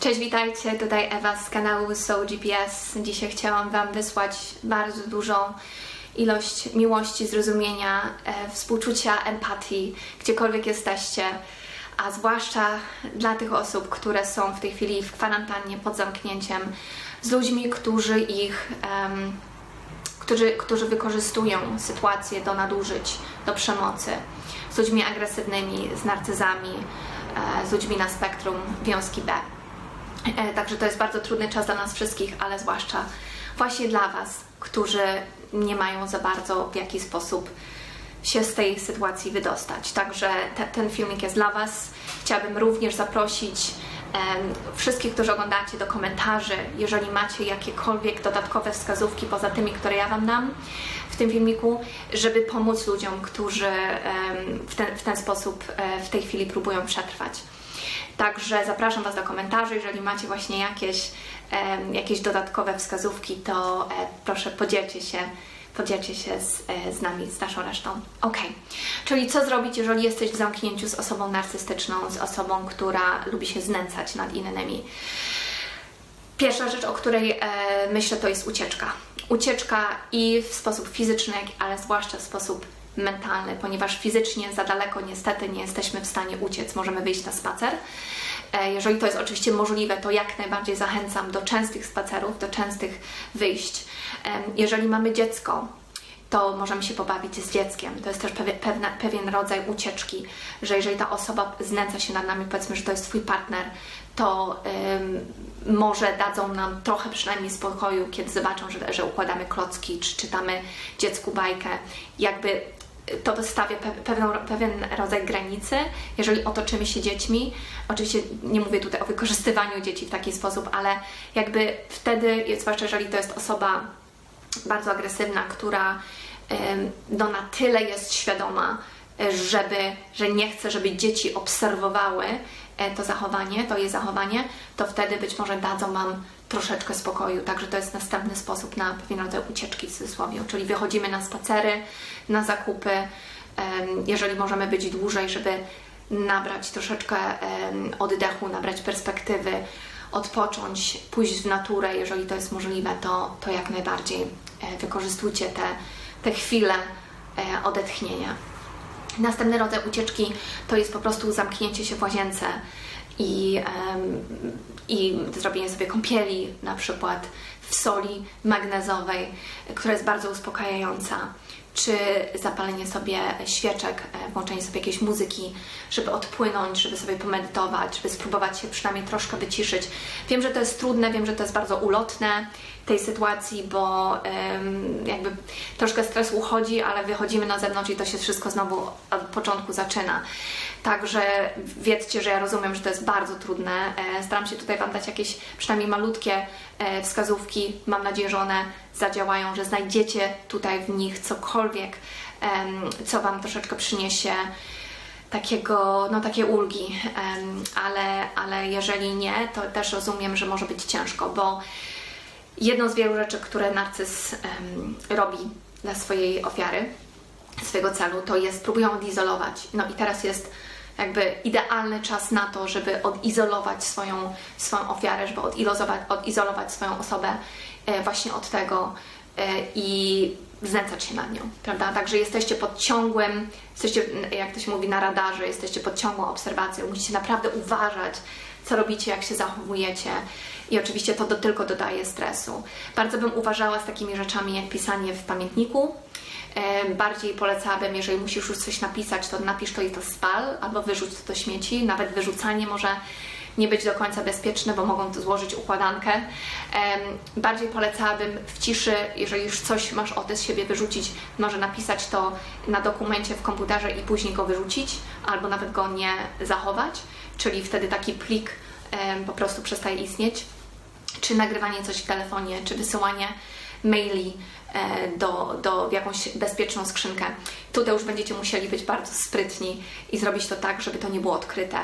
Cześć, witajcie, tutaj Ewa z kanału Soul GPS. Dzisiaj chciałam Wam wysłać bardzo dużą ilość miłości, zrozumienia, e, współczucia, empatii, gdziekolwiek jesteście, a zwłaszcza dla tych osób, które są w tej chwili w kwarantannie pod zamknięciem, z ludźmi, którzy ich, którzy, którzy wykorzystują sytuację do nadużyć, do przemocy, z ludźmi agresywnymi, z narcyzami, e, z ludźmi na spektrum wiązki B. E, Także to jest bardzo trudny czas dla nas wszystkich, ale zwłaszcza właśnie dla Was, którzy nie mają za bardzo w jaki sposób się z tej sytuacji wydostać. Także te, ten filmik jest dla Was. Chciałabym również zaprosić wszystkich, którzy oglądacie do komentarzy, jeżeli macie jakiekolwiek dodatkowe wskazówki poza tymi, które ja Wam dam w tym filmiku, żeby pomóc ludziom, którzy w, ten, w ten sposób e, w tej chwili próbują przetrwać. Także zapraszam Was do komentarzy, jeżeli macie właśnie jakieś, jakieś dodatkowe wskazówki, to e, proszę podzielcie się, podzielcie się z, e, z nami, z naszą resztą. Ok, czyli co zrobić, jeżeli jesteś w zamknięciu z osobą narcystyczną, z osobą, która lubi się znęcać nad innymi? Pierwsza rzecz, o której e, myślę, to jest ucieczka. Ucieczka i w sposób fizyczny, ale zwłaszcza w sposób mentalny, ponieważ fizycznie za daleko niestety nie jesteśmy w stanie uciec. Możemy wyjść na spacer. E, Jeżeli to jest oczywiście możliwe, to jak najbardziej zachęcam do częstych spacerów, do częstych wyjść. Jeżeli mamy dziecko, to możemy się pobawić z dzieckiem. To jest też pewien rodzaj ucieczki, że jeżeli ta osoba znęca się nad nami, powiedzmy, że to jest Twój partner, to ym, może dadzą nam trochę przynajmniej spokoju, kiedy zobaczą, że, że układamy klocki, czy czytamy dziecku bajkę. Jakby to wystawia pe pewną, pewien rodzaj granicy, jeżeli otoczymy się dziećmi. Oczywiście nie mówię tutaj o wykorzystywaniu dzieci w taki sposób, ale jakby wtedy, zwłaszcza jeżeli to jest osoba bardzo agresywna, która no, na tyle jest świadoma, e, żeby, że nie chce, żeby dzieci obserwowały to zachowanie, to jej zachowanie, to wtedy być może dadzą Wam troszeczkę spokoju. Także to jest następny sposób na pewien rodzaj ucieczki w cudzysłowie. Czyli wychodzimy na spacery, na zakupy, jeżeli możemy być dłużej, żeby nabrać troszeczkę oddechu, nabrać perspektywy, odpocząć, pójść w naturę, jeżeli to jest możliwe, to, to jak najbardziej e, wykorzystujcie te, te chwile e, odetchnienia. Następny rodzaj ucieczki to jest po prostu zamknięcie się w łazience i, i zrobienie sobie kąpieli, na przykład w soli magnezowej, która jest bardzo uspokajająca, czy zapalenie sobie świeczek, e, włączenie sobie jakiejś muzyki, żeby odpłynąć, żeby sobie pomedytować, żeby spróbować się przynajmniej troszkę wyciszyć. Wiem, że to jest trudne, wiem, że to jest bardzo ulotne tej sytuacji, bo jakby troszkę stres uchodzi, ale wychodzimy na zewnątrz i to się wszystko znowu od początku zaczyna. Także wiedzcie, że ja rozumiem, że to jest bardzo trudne. E, Staram się tutaj Wam dać jakieś przynajmniej malutkie e, wskazówki. Mam nadzieję, że one zadziałają, że znajdziecie tutaj w nich cokolwiek, co Wam troszeczkę przyniesie takiego, no takie ulgi, ale, ale jeżeli nie, to też rozumiem, że może być ciężko, bo jedną z wielu rzeczy, które narcyz robi dla swojej ofiary, swojego celu, to jest próbują odizolować. No i teraz jest jakby idealny czas na to, żeby odizolować swoją, swoją ofiarę, żeby odizolować, odizolować swoją osobę e, właśnie od tego e, i znęcać się nad nią, prawda? Także jesteście pod ciągłym, jesteście, jak to się mówi, na radarze, jesteście pod ciągłą obserwacją, musicie naprawdę uważać, co robicie, jak się zachowujecie. I oczywiście to do, tylko dodaje stresu. Bardzo bym uważała z takimi rzeczami jak pisanie w pamiętniku. Bardziej polecałabym, jeżeli musisz już coś napisać, to napisz to i to spal, albo wyrzuć to do śmieci. Nawet wyrzucanie może nie być do końca bezpieczne, bo mogą złożyć układankę. Bardziej polecałabym w ciszy, jeżeli już coś masz ochotę z siebie wyrzucić, może napisać to na dokumencie w komputerze i później go wyrzucić, albo nawet go nie zachować, czyli wtedy taki plik po prostu przestaje istnieć czy nagrywanie coś w telefonie, czy wysyłanie maili do, do w jakąś bezpieczną skrzynkę. Tutaj już będziecie musieli być bardzo sprytni i zrobić to tak, żeby to nie było odkryte.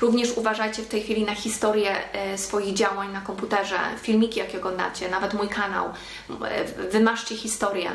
Również uważajcie w tej chwili na historię e, swoich działań na komputerze, filmiki jakie oglądacie, nawet mój kanał. E, Wymaszcie historię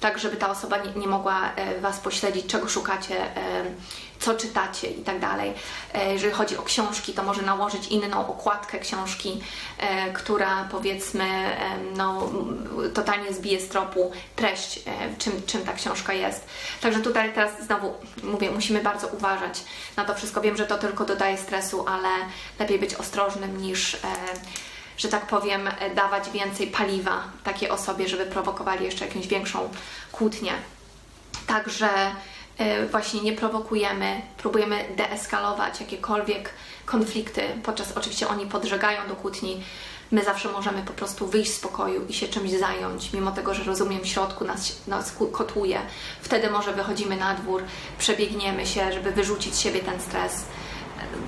tak żeby ta osoba nie, nie mogła e, Was pośledzić, czego szukacie, e, co czytacie i tak dalej. E, Jeżeli chodzi o książki, to może nałożyć inną okładkę książki, e, która powiedzmy e, no, totalnie zbije z tropu treść, czym, czym ta książka jest. Także tutaj teraz znowu mówię, musimy bardzo uważać na to wszystko. Wiem, że to tylko dodaje stresu, ale lepiej być ostrożnym niż, że tak powiem, dawać więcej paliwa takiej osobie, żeby prowokowali jeszcze jakąś większą kłótnię. Także właśnie nie prowokujemy, próbujemy deeskalować jakiekolwiek konflikty, podczas oczywiście oni podżegają do kłótni. My zawsze możemy po prostu wyjść z pokoju i się czymś zająć, mimo tego, że rozumiem, w środku nas, nas kotłuje. Wtedy może wychodzimy na dwór, przebiegniemy się, żeby wyrzucić z siebie ten stres.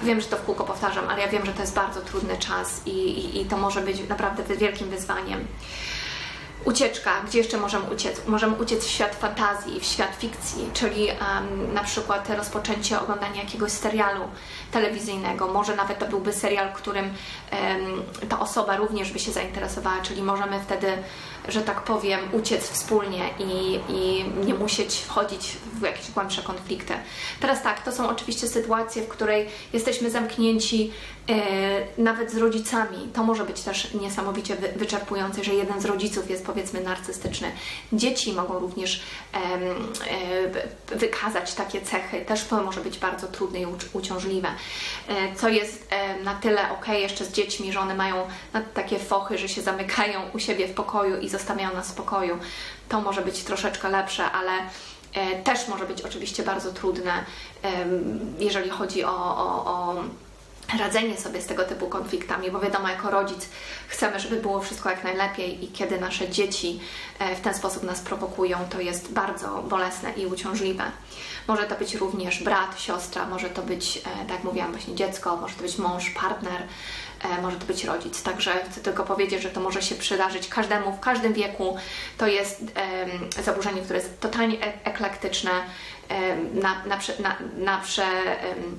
Wiem, że to w kółko powtarzam, ale ja wiem, że to jest bardzo trudny czas i, i, i to może być naprawdę wielkim wyzwaniem. Ucieczka, gdzie jeszcze możemy uciec? Możemy uciec w świat fantazji, w świat fikcji, czyli em, na przykład rozpoczęcie oglądania jakiegoś serialu telewizyjnego. Może nawet to byłby serial, którym em, ta osoba również by się zainteresowała, czyli możemy wtedy, że tak powiem, uciec wspólnie i, i nie musieć wchodzić w jakieś głębsze konflikty. Teraz tak, to są oczywiście sytuacje, w której jesteśmy zamknięci e, nawet z rodzicami. To może być też niesamowicie wy, wyczerpujące, że jeden z rodziców jest powiedzmy narcystyczny. Dzieci mogą również e, wykazać takie cechy. Też to może być bardzo trudne i uci- uciążliwe. E, co jest e, na tyle ok jeszcze z dziećmi, że one mają na- takie fochy, że się zamykają u siebie w pokoju i zostawiają nas w spokoju. To może być troszeczkę lepsze, ale też może być oczywiście bardzo trudne, jeżeli chodzi o, o, o radzenie sobie z tego typu konfliktami, bo wiadomo, jako rodzic chcemy, żeby było wszystko jak najlepiej i kiedy nasze dzieci e, w ten sposób nas prowokują, to jest bardzo bolesne i uciążliwe. Może to być również brat, siostra, może to być, e, tak jak mówiłam, właśnie dziecko, może to być mąż, partner, może to być rodzic. Także chcę tylko powiedzieć, że to może się przydarzyć każdemu w każdym wieku. To jest zaburzenie, które jest totalnie e- eklektyczne, na, na, na, na, prze,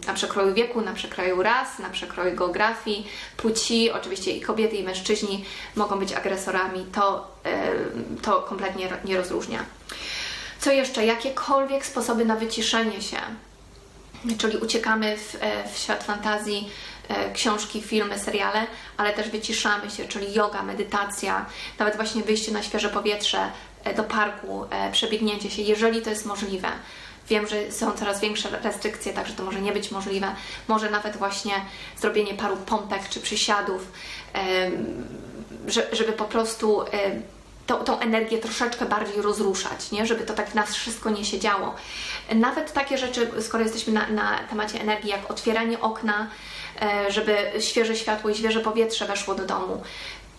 na przekroju wieku, na przekroju ras, na przekroju geografii, płci, oczywiście i kobiety, i mężczyźni mogą być agresorami, to, to kompletnie nie rozróżnia. Co jeszcze? Jakiekolwiek sposoby na wyciszenie się, czyli uciekamy w, e, w świat fantazji, e, książki, filmy, seriale, ale też wyciszamy się, czyli yoga, medytacja, nawet właśnie wyjście na świeże powietrze, e, do parku, e, przebiegnięcie się, jeżeli to jest możliwe. Wiem, że są coraz większe restrykcje, także to może nie być możliwe. Może nawet właśnie zrobienie paru pompek czy przysiadów, żeby po prostu tą, tą energię troszeczkę bardziej rozruszać, nie? żeby to tak w nas wszystko nie siedziało. Nawet takie rzeczy, skoro jesteśmy na, na temacie energii, jak otwieranie okna, e, żeby świeże światło i świeże powietrze weszło do domu,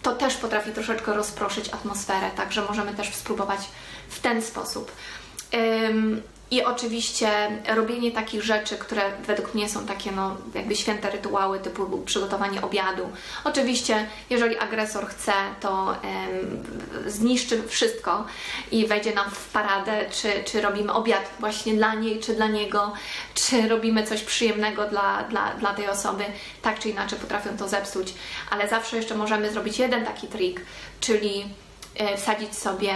to też potrafi troszeczkę rozproszyć atmosferę, także możemy też spróbować w ten sposób. I oczywiście robienie takich rzeczy, które według mnie są takie no, jakby święte rytuały, typu przygotowanie obiadu. Oczywiście, jeżeli agresor chce, to em, zniszczy wszystko i wejdzie nam w paradę, czy, czy robimy obiad właśnie dla niej, czy dla niego, czy robimy coś przyjemnego dla, dla, dla tej osoby. Tak czy inaczej potrafią to zepsuć, ale zawsze jeszcze możemy zrobić jeden taki trik, czyli e, wsadzić sobie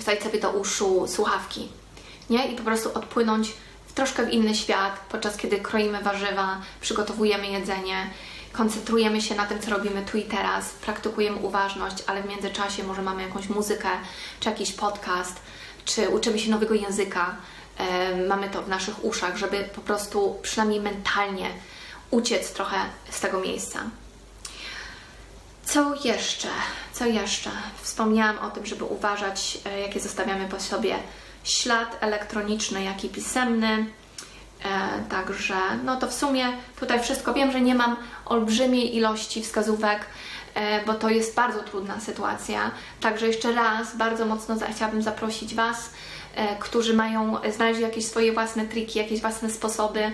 wsadzić sobie do uszu słuchawki, nie? I po prostu odpłynąć w troszkę w inny świat, podczas kiedy kroimy warzywa, przygotowujemy jedzenie, koncentrujemy się na tym, co robimy tu i teraz, praktykujemy uważność, ale w międzyczasie może mamy jakąś muzykę, czy jakiś podcast, czy uczymy się nowego języka, mamy to w naszych uszach, żeby po prostu przynajmniej mentalnie uciec trochę z tego miejsca. Co jeszcze? Co jeszcze? Wspomniałam o tym, żeby uważać, e, jakie zostawiamy po sobie ślad elektroniczny, jak i pisemny. E, także, no to w sumie tutaj wszystko. Wiem, że nie mam olbrzymiej ilości wskazówek, e, bo to jest bardzo trudna sytuacja. Także jeszcze raz bardzo mocno chciałabym zaprosić Was którzy mają, znaleźli jakieś swoje własne triki, jakieś własne sposoby, e,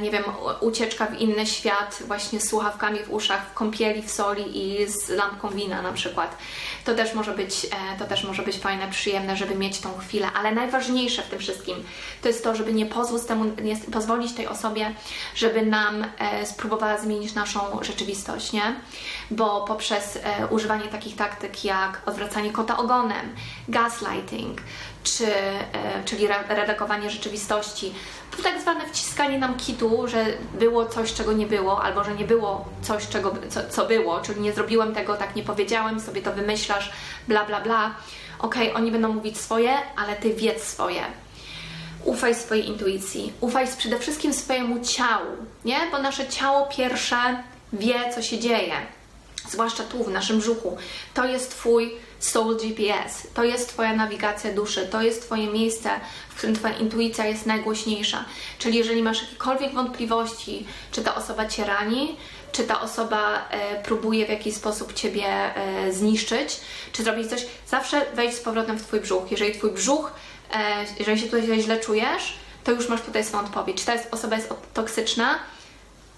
nie wiem, ucieczka w inny świat, właśnie z słuchawkami w uszach, w kąpieli, w soli i z lampką wina na przykład. To też może być, e, to też może być fajne, przyjemne, żeby mieć tą chwilę, ale najważniejsze w tym wszystkim to jest to, żeby nie, temu, nie pozwolić tej osobie, żeby nam e, spróbowała zmienić naszą rzeczywistość, nie? Bo poprzez e, używanie takich taktyk jak odwracanie kota ogonem, gaslighting, czy, e, czyli re- redagowanie rzeczywistości, tak zwane wciskanie nam kitu, że było coś, czego nie było, albo że nie było coś, czego, co, co było, czyli nie zrobiłem tego, tak nie powiedziałem, sobie to wymyślasz, bla, bla, bla. Okej, oni będą mówić swoje, ale ty wiedz swoje. Ufaj swojej intuicji, ufaj przede wszystkim swojemu ciału, nie? Bo nasze ciało pierwsze wie, co się dzieje, zwłaszcza tu w naszym brzuchu. To jest Twój soul GPS, to jest Twoja nawigacja duszy, to jest Twoje miejsce, w którym Twoja intuicja jest najgłośniejsza. Czyli jeżeli masz jakiekolwiek wątpliwości, czy ta osoba Cię rani, czy ta osoba e, próbuje w jakiś sposób Ciebie e, zniszczyć, czy zrobić coś, zawsze wejdź z powrotem w Twój brzuch. Jeżeli Twój brzuch e, jeżeli się tutaj źle czujesz, to już masz tutaj swoją odpowiedź. Czy ta jest, osoba jest toksyczna,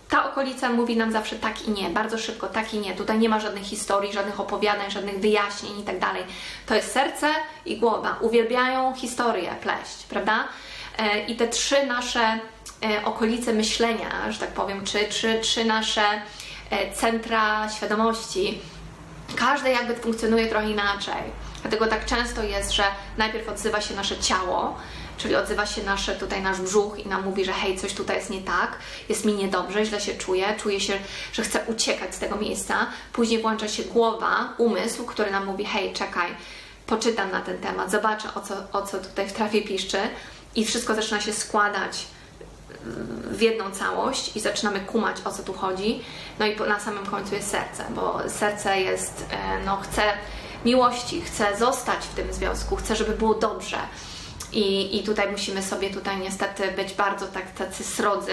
ta okolica mówi nam zawsze tak i nie, bardzo szybko tak i nie. Tutaj nie ma żadnych historii, żadnych opowiadań, żadnych wyjaśnień i tak. To jest serce i głowa. Uwielbiają historię pleść, prawda? E, I te trzy nasze e, okolice myślenia, że tak powiem, czy, czy, czy nasze e, centra świadomości, każde jakby funkcjonuje trochę inaczej. Dlatego tak często jest, że najpierw odzywa się nasze ciało, czyli odzywa się nasze, tutaj nasz brzuch i nam mówi, że hej, coś tutaj jest nie tak, jest mi niedobrze, źle się czuję, czuję się, że chcę uciekać z tego miejsca. Później włącza się głowa, umysł, który nam mówi, hej, czekaj, poczytam na ten temat, zobaczę o co, o co tutaj w trawie piszczy i wszystko zaczyna się składać w jedną całość i zaczynamy kumać o co tu chodzi. No i na samym końcu jest serce, bo serce jest, e, no chce miłości, chce zostać w tym związku, chce, żeby było dobrze. I, i tutaj musimy sobie tutaj niestety być bardzo tak tacy srodzy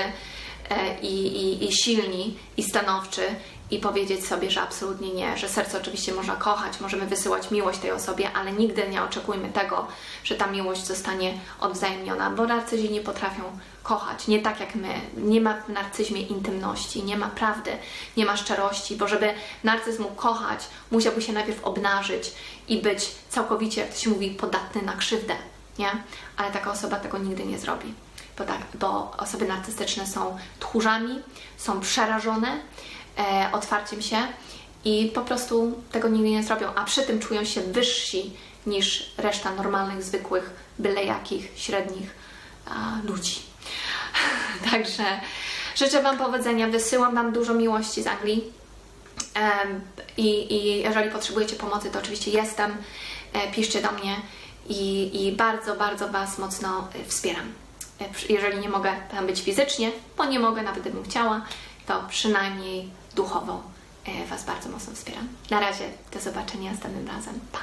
e, i, i, i silni i stanowczy i powiedzieć sobie, że absolutnie nie, że serce oczywiście można kochać, możemy wysyłać miłość tej osobie, ale nigdy nie oczekujmy tego, że ta miłość zostanie odwzajemniona, bo narcyzi nie potrafią kochać, nie tak jak my. Nie ma w narcyzmie intymności, nie ma prawdy, nie ma szczerości, bo żeby narcyzm mógł kochać, musiałby się najpierw obnażyć i być całkowicie, jak to się mówi, podatny na krzywdę, nie? Ale taka osoba tego nigdy nie zrobi bo, tak, bo osoby narcystyczne są tchórzami, są przerażone e, otwarciem się i po prostu tego nigdy nie zrobią, a przy tym czują się wyżsi niż reszta normalnych, zwykłych, byle jakich, średnich ludzi. Także życzę Wam powodzenia, wysyłam Wam dużo miłości z Anglii. I, I jeżeli potrzebujecie pomocy, to oczywiście jestem. E, Piszcie do mnie i, i bardzo, bardzo Was mocno e, wspieram. E, Jeżeli nie mogę tam być fizycznie, bo nie mogę, nawet gdybym chciała, to przynajmniej duchowo e, Was bardzo mocno wspieram. Na razie, do zobaczenia następnym razem. Pa!